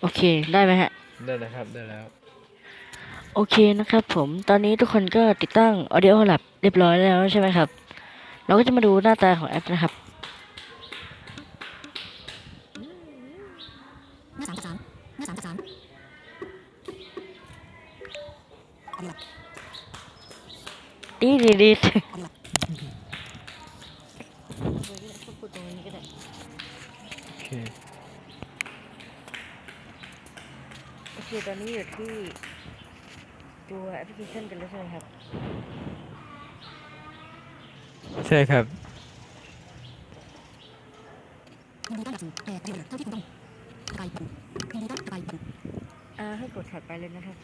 โอเค ได้ไหมฮะ ได้แล้วครับได้แล้ว โอเคนะครับ ผมตอนนี้ทุกคนก็ติดตั้ง Audio Lab เรียบร้อยแล้วใช่ไหมครับ เราก็จะมาดูหน้าตาของแอปนะครับหน้าสามสามหน้าสามสามดีดีดีโอเค โอ เค ตอนนี้อยู่ที่ตัวแอปพลิเคชันกันแล้วใช่ไหมครับ ใช่ครับยินดีต้อนรับสู่แต่ประโยชน์เท่าที่คุณต้องสกายปุ่มยินดีต้อนรับสกายปุ่มอ่า ให้กดถัดไปเลยนะครับ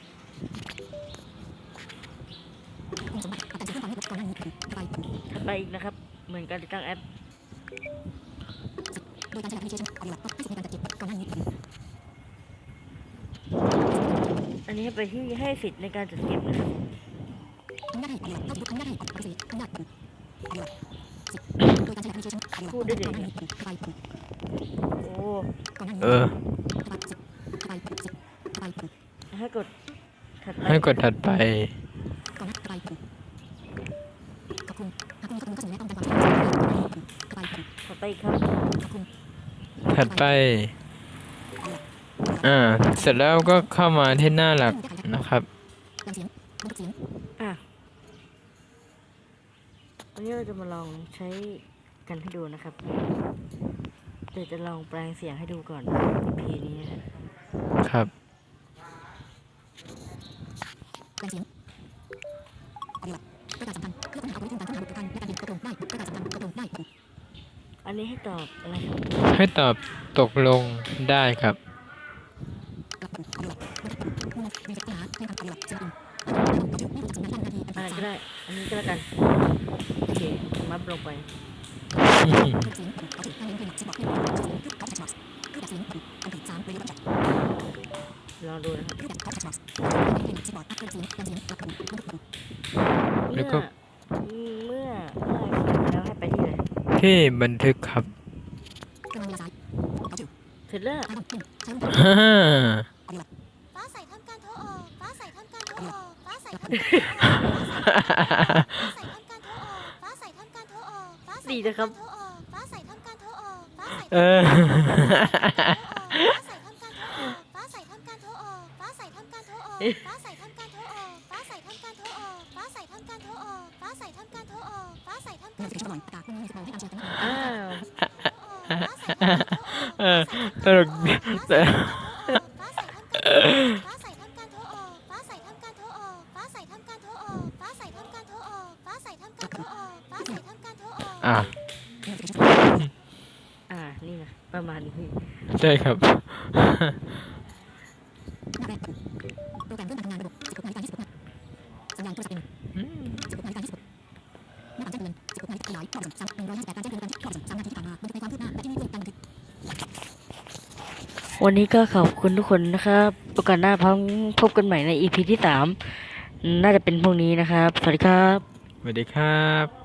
คุณสมบัติกับแต่งสิ่งที่ฟังให้ลดก่อนหน้านี้ปุ่มสกายปุ่มถัดไปอีกนะครับ เหมือนการติดตั้งแอปโดยการใช้แอปพลิเคชันออดิโอต้องที่สุดในการจัดเก็บก่อนหน้านี้ปุ่ม อันนี้ไปที่ให้สิทธิ์ในการจัดเก็บนะครับอนุญาตให้ออดิโอเท่าที่อนุญาตให้ออดิโอปฏิเสธอนุญาตปุ่มออดิโอสิบโดยการใช้แอปพลิเคชันออดิโอพูดได้เลยก่อนหน้านี้ปุ่มสกายปุ่มโอ้ก่อนหน้านี้เออสกายสิบสกายปุ่มสิบสกายปุ่มให้กดถัดไปให้กดถัดไปก่อนหน้าสกายปุ่มขอบคุณหากคุณมีข้อมูลข้อเสนอแนะต้องการความช่วยเหลือปุ่มสกายปุ่มถัดไปอีกครับขอบคุณถัดไป อ่า เสร็จแล้วก็เข้ามาที่หน้าหลักนะครับยังเสียงบันทึกเสียงอะวันนี้เราจะมาลองใช้กันให้ดูนะครับ เดี๋ยวจะลองแปลงเสียงให้ดูก่อนเพลงนี้นะครับแปลงเสียงออดิโอประกาศสำคัญเพื่อค้นหาอัลกอริทึมการค้นหาบุคคลและการเห็นกระโดดได้ประกาศสำคัญกระโดดได้ปุ่มอันนี้ให้ตอบอะไรครับให้ตอบตกลงได้ครับ กลับปุ่มออดิโอบันทึกปุ่มมูล อะไรก็ได้ อันนี้ก็แล้วกัน โอเคมาปลงไปลองดูนะครับแล้วก็เมื่อเมื่อเสร็จแล้วให้ไปที่ไหนที่บันทึกครับเสร็จแล้ว กสัญญาณนาทีอันอะไรที่ก็สามได้อันนี้ก็แล้วกันโอเคมัดลงไปบันทึกเสียงปุ่มเอาถึงการเล่นเพลงสิบบอเพลงเสียงรูปท็อปแท็กบ็อกซ์รูปแบบเสียงปุ่มอันที่สามเรดิโอแจ็คลองดูนะครับรูปแบบท็อปแท็กบ็อกซ์เพลงสิบบอกอัพเดทเสียงแปลงเสียงกลับปุ่มบันทึกปุ่มเมื่แล้อวก็เมื่อเมื่อเขียนแล้วให้ไปที่ไหนที่บันทึกครับกำลังเวลาซ้ายเอาถึงเสร็จแล้วไออนหนึ่งใช้รูปฮ่าฮ่าฟ้าใสทำการโทรออกฟ้าใสทำการโทรออกฟ้าใสทำการโทรออกฟ้าใสทำการโทรออกฟ้าใสทำการโทรออกฟ้าใสดีนะครับทำการโทรออกฟ้าใสทำการโทรออกฟ้าใสเออฟ้าใสทำการโทรออกฟ้าใสทำการโทรออกฟ้าใสทำการโทรออกฟ้าใสทำการโทรออกฟ้าใสทำการโทรออกฟ้าใสทำการโทรออกฟ้าใสทำเมื่กาอรสิบโทรชั่วอโมองกประกาศพรุ่งนี้สิบโมงให้การเชียร์กันอ้าวเออตลกแต่ฟ้าำการโทรออกอะเมื่อสิบชั่วโมงอ่า นี่นะ ประมาณนี้ ใช่ครับหน้าแรกปุ่มโปรแกรมเริ่มการทำงานระบบ16นาฬิกา26นาทีสัญญาณโทรศัพท์16นาฬิกา26หน้าการแจ้งเตือน16นาฬิกาขยายข้อมูลสาม158การแจ้งเตือนการที่ข้อมูลสามนาทีที่ผ่านมาบันทึกในความคืบหน้าและที่นี่เรื่องการบันทึกวันนี้ก็ขอบคุณทุกคนนะครับโอกาสหน้าพบพบกันใหม่ใน EP ที่สามน่าจะเป็นพรุ่งนี้นะครับ สวัสดีครับ สวัสดีครับ